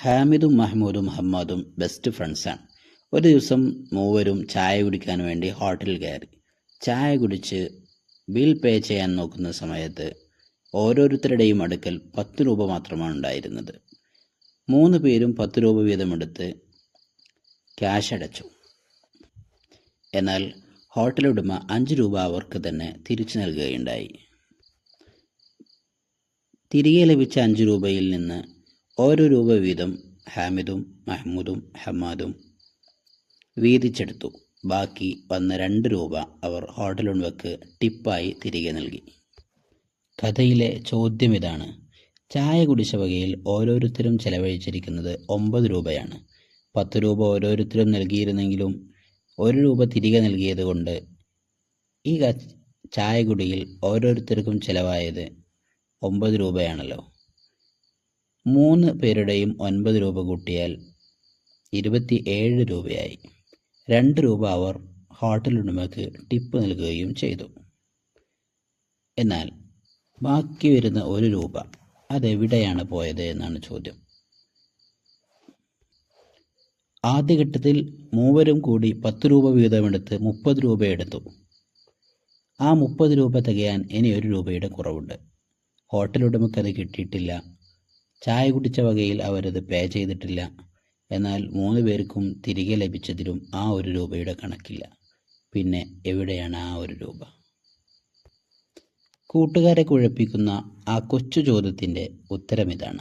ഹാമിദും മഹ്മൂദും ഹമ്മാദും best ഫ്രണ്ട്സാണ് ഒരു ദിവസം മൂവരും ചായ കുടിക്കാൻ വേണ്ടി ഹോട്ടലിൽ കയറി. ചായ കുടിച്ച് ബിൽ പേ ചെയ്യാൻ നോക്കുന്ന സമയത്ത് ഓരോരുത്തരുടെയും അടുക്കൽ പത്ത് രൂപ മാത്രമാണ് ഉണ്ടായിരുന്നത്. മൂന്ന് പേരും പത്ത് രൂപ വീതമെടുത്ത് ക്യാഷ് അടച്ചു. എന്നാൽ ഹോട്ടൽ ഉടമ അഞ്ച് രൂപ അവർക്ക് തന്നെ തിരിച്ചു നൽകുകയുണ്ടായി. തിരികെ ലഭിച്ച അഞ്ച് രൂപയിൽ നിന്ന് ഓരോ രൂപ വീതം ഹാമിദും മഹ്മൂദും ഹമാദും വീതിച്ചെടുത്തു. ബാക്കി വന്ന രണ്ട് രൂപ അവർ ഹോട്ടൽ ടിപ്പായി തിരികെ നൽകി. കഥയിലെ ചോദ്യം ഇതാണ്. ചായ കുടിച്ച വകയിൽ ഓരോരുത്തരും ചെലവഴിച്ചിരിക്കുന്നത് ഒമ്പത് രൂപയാണ്. പത്ത് രൂപ ഓരോരുത്തരും നൽകിയിരുന്നെങ്കിലും ഒരു രൂപ തിരികെ നൽകിയത് കൊണ്ട് ഈ ക- ചായ കുടിയിൽ ഓരോരുത്തർക്കും ചിലവായത് ഒമ്പത് രൂപയാണല്ലോ. മൂന്ന് പേരുടെയും ഒൻപത് രൂപ കൂട്ടിയാൽ ഇരുപത്തി ഏഴ് രൂപയായി. രണ്ട് രൂപ അവർ ഹോട്ടൽ ഉടമയ്ക്ക് ടിപ്പ് നൽകുകയും ചെയ്തു. എന്നാൽ ബാക്കി വരുന്ന ഒരു രൂപ അതെവിടെയാണ് പോയത് എന്നാണ് ചോദ്യം. ആദ്യഘട്ടത്തിൽ മൂവരും കൂടി പത്ത് രൂപ വീതമെടുത്ത് മുപ്പത് രൂപ എടുത്തു. ആ മുപ്പത് രൂപ തികയാൻ ഇനി ഒരു രൂപയുടെ കുറവുണ്ട്. ഹോട്ടൽ ഉടമയ്ക്ക് അത് കിട്ടിയിട്ടില്ല. ചായ കുടിച്ച വകയിൽ അവരത് പേ ചെയ്തിട്ടില്ല. എന്നാൽ മൂന്ന് പേർക്കും തിരികെ ലഭിച്ചതിലും ആ ഒരു രൂപയുടെ കണക്കില്ല. പിന്നെ എവിടെയാണ് ആ ഒരു രൂപ? കൂട്ടുകാരെ കുഴപ്പിക്കുന്ന ആ കൊച്ചു ചോദ്യത്തിന്റെ ഉത്തരം ഇതാണ്.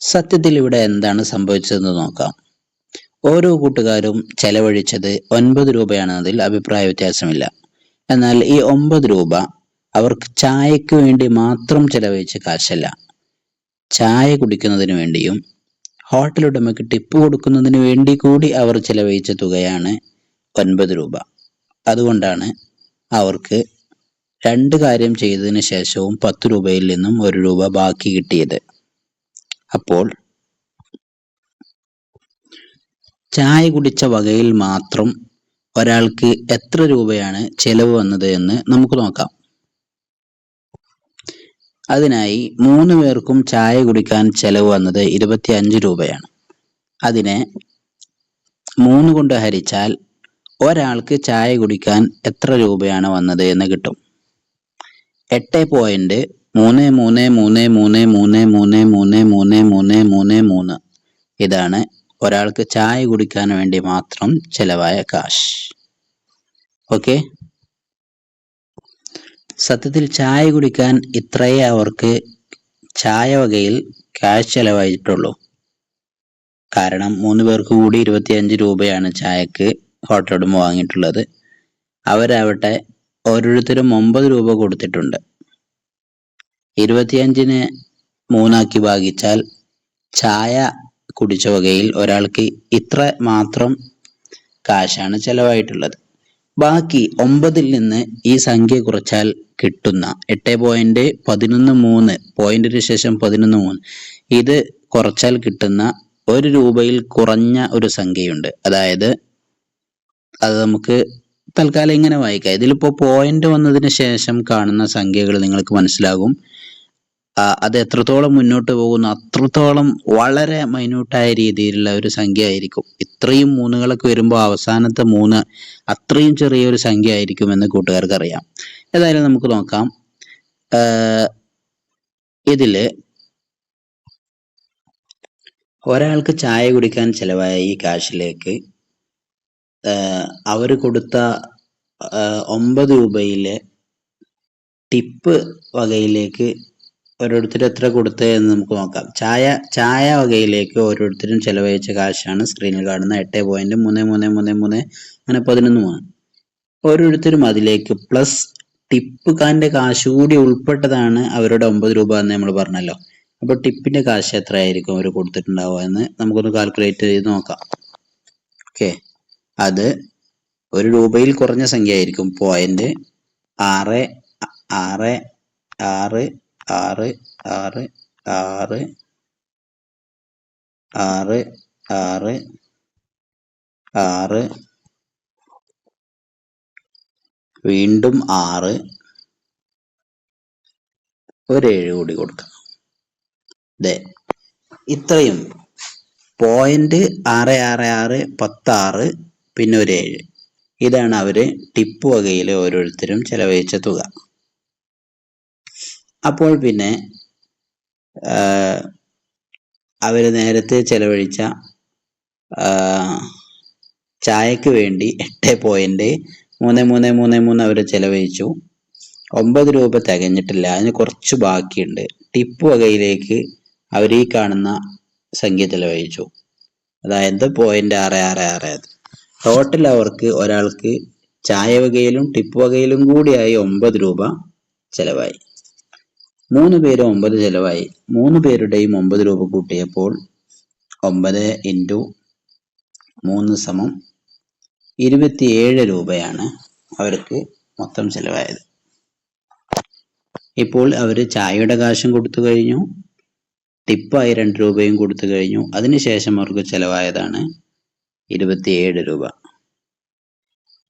സത്യത്തിൽ ഇവിടെ എന്താണ് സംഭവിച്ചതെന്ന് നോക്കാം. ഓരോ കൂട്ടുകാരും ചെലവഴിച്ചത് ഒൻപത് രൂപയാണെന്നതിൽ അഭിപ്രായ വ്യത്യാസമില്ല. എന്നാൽ ഈ ഒമ്പത് രൂപ അവർക്ക് ചായക്ക് വേണ്ടി മാത്രം ചെലവഴിച്ച കാശല്ല. ചായ കുടിക്കുന്നതിന് വേണ്ടിയും ഹോട്ടൽ ഉടമയ്ക്ക് ടിപ്പ് കൊടുക്കുന്നതിന് വേണ്ടി കൂടി അവർ ചെലവഴിച്ച തുകയാണ് ഒൻപത് രൂപ. അതുകൊണ്ടാണ് അവർക്ക് രണ്ട് കാര്യം ചെയ്തതിന് ശേഷവും പത്ത് രൂപയിൽ നിന്നും ഒരു രൂപ ബാക്കി കിട്ടിയത്. അപ്പോൾ ചായ കുടിച്ച വകയിൽ മാത്രം ഒരാൾക്ക് എത്ര രൂപയാണ് ചെലവ് വന്നത് എന്ന് നമുക്ക് നോക്കാം. അതിനായി മൂന്ന് പേർക്കും ചായ കുടിക്കാൻ ചെലവ് വന്നത് ഇരുപത്തി അഞ്ച് രൂപയാണ് അതിനെ മൂന്ന് കൊണ്ട് ഹരിച്ചാൽ ഒരാൾക്ക് ചായ കുടിക്കാൻ എത്ര രൂപയാണ് വന്നത് എന്ന് കിട്ടും എട്ട് പോയിന്റ് മൂന്ന് മൂന്ന് മൂന്ന് മൂന്ന് മൂന്ന് മൂന്ന് മൂന്ന് മൂന്ന് മൂന്ന് മൂന്ന് മൂന്ന് ഇതാണ് ഒരാൾക്ക് ചായ കുടിക്കാൻ വേണ്ടി മാത്രം ചെലവായ കാശ് ഓക്കെ സത്യത്തിൽ ചായ കുടിക്കാൻ ഇത്രയേ അവർക്ക് ചായ വകയിൽ ക്യാഷ് ചെലവായിട്ടുള്ളൂ. കാരണം മൂന്ന് പേർക്ക് കൂടി ഇരുപത്തിയഞ്ച് രൂപയാണ് ചായക്ക് ഹോട്ടൽ ഉടമ വാങ്ങിയിട്ടുള്ളത്. അവരാവട്ടെ ഓരോരുത്തരും ഒമ്പത് രൂപ കൊടുത്തിട്ടുണ്ട്. ഇരുപത്തിയഞ്ചിന് മൂന്നാക്കി ഭാഗിച്ചാൽ ചായ കുടിച്ച വകയിൽ ഒരാൾക്ക് ഇത്ര മാത്രം കാശാണ് ചെലവായിട്ടുള്ളത്. ബാക്കി ഒമ്പതിൽ നിന്ന് ഈ സംഖ്യ കുറച്ചാൽ കിട്ടുന്ന എട്ട് പോയിന്റ് പതിനൊന്ന് മൂന്ന് പോയിന്റിന് ശേഷം പതിനൊന്ന് മൂന്ന്. ഇത് കുറച്ചാൽ കിട്ടുന്ന ഒരു രൂപയിൽ കുറഞ്ഞ ഒരു സംഖ്യയുണ്ട്. അതായത് അത് നമുക്ക് തൽക്കാലം ഇങ്ങനെ വായിക്കാം. ഇതിലിപ്പോ പോയിന്റ് വന്നതിന് ശേഷം കാണുന്ന സംഖ്യകൾ നിങ്ങൾക്ക് മനസ്സിലാകും. അത് എത്രത്തോളം മുന്നോട്ട് പോകുന്നു അത്രത്തോളം വളരെ മൈന്യൂട്ടായ രീതിയിലുള്ള ഒരു സംഖ്യ ആയിരിക്കും. ഇത്രയും മൂന്നുകളൊക്കെ വരുമ്പോൾ അവസാനത്തെ മൂന്ന് അത്രയും ചെറിയൊരു സംഖ്യ ആയിരിക്കും എന്ന് കൂട്ടുകാർക്ക് അറിയാം ഏതായാലും നമുക്ക് നോക്കാം. ഇതിൽ ഒരാൾക്ക് ചായ കുടിക്കാൻ ചെലവായ ഈ കാശിലേക്ക് അവർ കൊടുത്ത ഒമ്പത് രൂപയിലെ ടിപ്പ് വകയിലേക്ക് ഓരോരുത്തർ എത്ര കൊടുത്തത് എന്ന് നമുക്ക് നോക്കാം. ചായ ചായ വകയിലേക്ക് ഓരോരുത്തരും ചെലവഴിച്ച കാശാണ് സ്ക്രീനിൽ കാണുന്ന എട്ട് പോയിന്റ് മൂന്ന് മൂന്ന് മൂന്ന് മൂന്ന് അങ്ങനെ പതിനൊന്ന് മൂന്ന്. ഓരോരുത്തരും അതിലേക്ക് പ്ലസ് ടിപ്പ് കാന്റെ കാശ് കൂടി ഉൾപ്പെട്ടതാണ് അവരുടെ ഒമ്പത് രൂപ എന്ന് നമ്മൾ പറഞ്ഞല്ലോ. അപ്പൊ ടിപ്പിന്റെ കാശ് എത്രയായിരിക്കും അവർ കൊടുത്തിട്ടുണ്ടാവുക എന്ന് നമുക്കൊന്ന് കാൽക്കുലേറ്റ് ചെയ്ത് നോക്കാം. ഓക്കെ അത് ഒരു രൂപയിൽ കുറഞ്ഞ സംഖ്യ ആയിരിക്കും പോയിന്റ് ആറ് ആറ് ആറ് ആറ് ആറ് ആറ് ആറ് ആറ് ആറ്. വീണ്ടും ആറ്. ഒരേഴ് കൂടി കൊടുക്കാം. ദേ ഇത്രയും. പോയിന്റ് ആറ് ആറ് ആറ് പത്താറ് പിന്നെ ഒരു ഏഴ്. ഇതാണ് അവർ ടിപ്പ് വകയിലെ ഓരോരുത്തരും ചെലവഴിച്ച തുക. അപ്പോൾ പിന്നെ അവർ നേരത്തെ ചെലവഴിച്ച ചായക്ക് വേണ്ടി എട്ട് പോയിന്റ് മൂന്ന് മൂന്ന് മൂന്ന് മൂന്ന് അവർ ചെലവഴിച്ചു. ഒമ്പത് രൂപ തികഞ്ഞിട്ടില്ല. അതിന് കുറച്ച് ബാക്കിയുണ്ട്. ടിപ്പ് വകയിലേക്ക് അവർ ഈ കാണുന്ന സംഖ്യ ചെലവഴിച്ചു. അതായത് പോയിന്റ് ആറ് ആറ് ആറ് ടോട്ടൽ അവർക്ക് ഒരാൾക്ക് ചായ വകയിലും ടിപ്പ് വകയിലും കൂടിയായി ഒമ്പത് രൂപ ചെലവായി. മൂന്ന് പേര് ഒമ്പത് ചെലവായി. മൂന്ന് പേരുടെയും ഒമ്പത് രൂപ കൂട്ടിയപ്പോൾ ഒമ്പത് ഇന്റു മൂന്ന് സമം ഇരുപത്തിയേഴ് രൂപയാണ് അവർക്ക് മൊത്തം ചെലവായത്. ഇപ്പോൾ അവർ ചായയുടെ കാശും കൊടുത്തു കഴിഞ്ഞു. ടിപ്പായി രണ്ട് രൂപയും കൊടുത്തു കഴിഞ്ഞു. അതിനുശേഷം അവർക്ക് ചെലവായതാണ് ഇരുപത്തിയേഴ് രൂപ.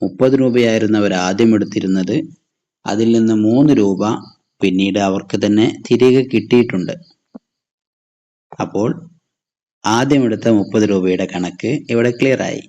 മുപ്പത് രൂപയായിരുന്നു അവർ ആദ്യം എടുത്തിരുന്നത്. അതിൽ നിന്ന് മൂന്ന് രൂപ പിന്നീട് അവർക്ക് തന്നെ തിരികെ കിട്ടിയിട്ടുണ്ട്. അപ്പോൾ ആദ്യം എടുത്ത മുപ്പത് രൂപയുടെ കണക്ക് ഇവിടെ ക്ലിയർ ആയി.